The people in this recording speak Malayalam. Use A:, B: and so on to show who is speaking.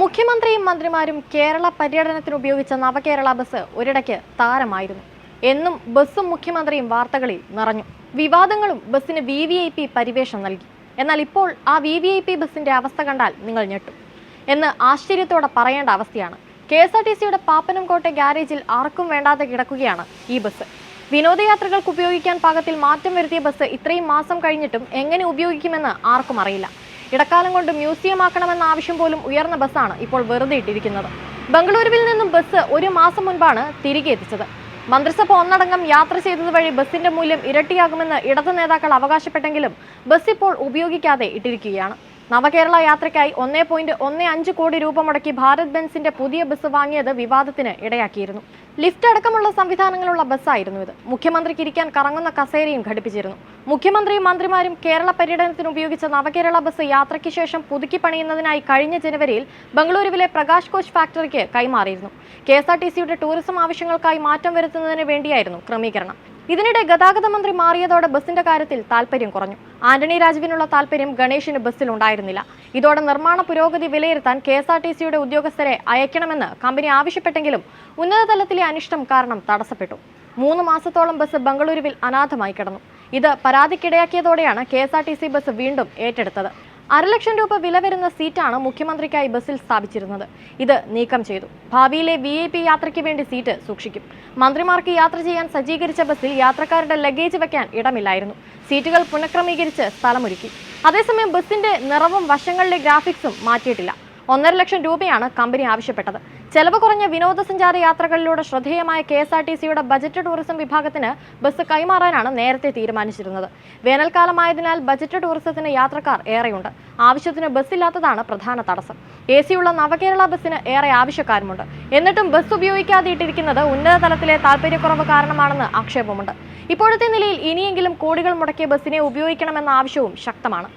A: മുഖ്യമന്ത്രിയും മന്ത്രിമാരും കേരള പര്യടനത്തിന് ഉപയോഗിച്ച നവകേരള ബസ് ഒരിടയ്ക്ക് താരമായിരുന്നു. എന്നും ബസ്സും മുഖ്യമന്ത്രിയും വാർത്തകളിൽ നിറഞ്ഞു. വിവാദങ്ങളും ബസ്സിന് വി വി ഐ പി പരിവേഷം നൽകി. എന്നാൽ ഇപ്പോൾ ആ വി വി ഐ പി ബസിന്റെ അവസ്ഥ കണ്ടാൽ നിങ്ങൾ ഞെട്ടും. എന്ന് ആശ്ചര്യത്തോടെ പറയേണ്ട അവസ്ഥയാണ്. കെ എസ് ആർ ടി സിയുടെ പാപ്പനംകോട്ടെ ഗ്യാരേജിൽ ആർക്കും വേണ്ടാതെ കിടക്കുകയാണ് ഈ ബസ്. വിനോദയാത്രകൾക്ക് ഉപയോഗിക്കാൻ പാകത്തിൽ മാറ്റം വരുത്തിയ ബസ് ഇത്രയും മാസം കഴിഞ്ഞിട്ടും എങ്ങനെ ഉപയോഗിക്കുമെന്ന് ആർക്കും അറിയില്ല. ഇടക്കാലം കൊണ്ട് മ്യൂസിയം ആക്കണമെന്ന ആവശ്യം പോലും ഉയർന്ന ബസ്സാണ് ഇപ്പോൾ വെറുതെ ഇട്ടിരിക്കുന്നത്. ബംഗളൂരുവിൽ നിന്നും ബസ് ഒരു മാസം മുൻപാണ് തിരികെ എത്തിച്ചത്. മന്ത്രിസഭ ഒന്നടങ്കം യാത്ര ചെയ്തത് വഴി ബസിന്റെ മൂല്യം ഇരട്ടിയാകുമെന്ന് ഇടതു നേതാക്കൾ അവകാശപ്പെട്ടെങ്കിലും ബസ് ഇപ്പോൾ ഉപയോഗിക്കാതെ ഇട്ടിരിക്കുകയാണ്. നവകേരള യാത്രയ്ക്കായി ഒന്നേ പോയിന്റ് ഒന്നേ അഞ്ച് കോടി രൂപ മുടക്കി ഭാരത് ബെൻസിന്റെ പുതിയ ബസ് വാങ്ങിയത് വിവാദത്തിന് ഇടയാക്കിയിരുന്നു. ലിഫ്റ്റ് അടക്കമുള്ള സംവിധാനങ്ങളുള്ള ബസ്സായിരുന്നു ഇത്. മുഖ്യമന്ത്രിക്ക് ഇരിക്കാൻ കറങ്ങുന്ന കസേരയും ഘടിപ്പിച്ചിരുന്നു. മുഖ്യമന്ത്രിയും മന്ത്രിമാരും കേരള പര്യടനത്തിന് ഉപയോഗിച്ച നവകേരള ബസ് യാത്രയ്ക്ക് ശേഷം പുതുക്കി പണിയുന്നതിനായി കഴിഞ്ഞ ജനുവരിയിൽ ബംഗളൂരുവിലെ പ്രകാശ് കോച്ച് ഫാക്ടറിക്ക് കൈമാറിയിരുന്നു. കെ ടൂറിസം ആവശ്യങ്ങൾക്കായി മാറ്റം വരുത്തുന്നതിന് വേണ്ടിയായിരുന്നു ക്രമീകരണം. ഇതിനിടെ ഗതാഗത മന്ത്രി മാറിയതോടെ ബസിന്റെ കാര്യത്തിൽ താല്പര്യം കുറഞ്ഞു. ആന്റണി രാജുവിനുള്ള താല്പര്യം ഗണേഷിന് ബസ്സിൽ ഉണ്ടായിരുന്നില്ല. ഇതോടെ നിർമ്മാണ പുരോഗതി വിലയിരുത്താൻ കെ എസ് ആർ ടി സിയുടെ ഉദ്യോഗസ്ഥരെ അയക്കണമെന്ന് കമ്പനി ആവശ്യപ്പെട്ടെങ്കിലും ഉന്നതതലത്തിലെ അനിഷ്ടം കാരണം തടസ്സപ്പെട്ടു. മൂന്ന് മാസത്തോളം ബസ് ബംഗളൂരുവിൽ അനാഥമായി കിടന്നു. ഇത് പരാതിക്കിടയാക്കിയതോടെയാണ് K S R T C bus വീണ്ടും ഏറ്റെടുത്തത്. അരലക്ഷം രൂപ വില വരുന്ന സീറ്റാണ് മുഖ്യമന്ത്രിക്കായി ബസ്സിൽ സ്ഥാപിച്ചിരുന്നത്. ഇത് നീക്കം ചെയ്തു. ഭാവിയിലെ വി ഐ പി യാത്രയ്ക്ക് വേണ്ടി സീറ്റ് സൂക്ഷിക്കും. മന്ത്രിമാർക്ക് യാത്ര ചെയ്യാൻ സജ്ജീകരിച്ച ബസ്സിൽ യാത്രക്കാരുടെ ലഗേജ് വെക്കാൻ ഇടമില്ലായിരുന്നു. സീറ്റുകൾ പുനഃക്രമീകരിച്ച് സ്ഥലമൊരുക്കി. അതേസമയം ബസ്സിന്റെ നിറവും വശങ്ങളിലെ ഗ്രാഫിക്സും മാറ്റിയിട്ടില്ല. ഒന്നര ലക്ഷം രൂപയാണ് കമ്പനി ആവശ്യപ്പെട്ടത്. ചെലവ് കുറഞ്ഞ വിനോദസഞ്ചാര യാത്രകളിലൂടെ ശ്രദ്ധേയമായ കെ എസ് ആർ ടി സിയുടെ ബജറ്റ് ടൂറിസം വിഭാഗത്തിന് ബസ് കൈമാറാനാണ് നേരത്തെ തീരുമാനിച്ചിരുന്നത്. വേനൽക്കാലമായതിനാൽ ബജറ്റ് ടൂറിസത്തിന് യാത്രക്കാർ ഏറെയുണ്ട്. ആവശ്യത്തിന് ബസ്സില്ലാത്തതാണ് പ്രധാന തടസ്സം. എ സിയുള്ള നവകേരള ബസ്സിന് ഏറെ ആവശ്യക്കാരുമുണ്ട്. എന്നിട്ടും ബസ് ഉപയോഗിക്കാതെ ഉന്നതതലത്തിലെ ഉന്നത തലത്തിലെ താല്പര്യക്കുറവ് കാരണമാണെന്ന് ആക്ഷേപമുണ്ട്. ഇപ്പോഴത്തെ നിലയിൽ ഇനിയെങ്കിലും കോടികൾ മുടക്കിയ ബസ്സിനെ ഉപയോഗിക്കണമെന്ന ആവശ്യവും ശക്തമാണ്.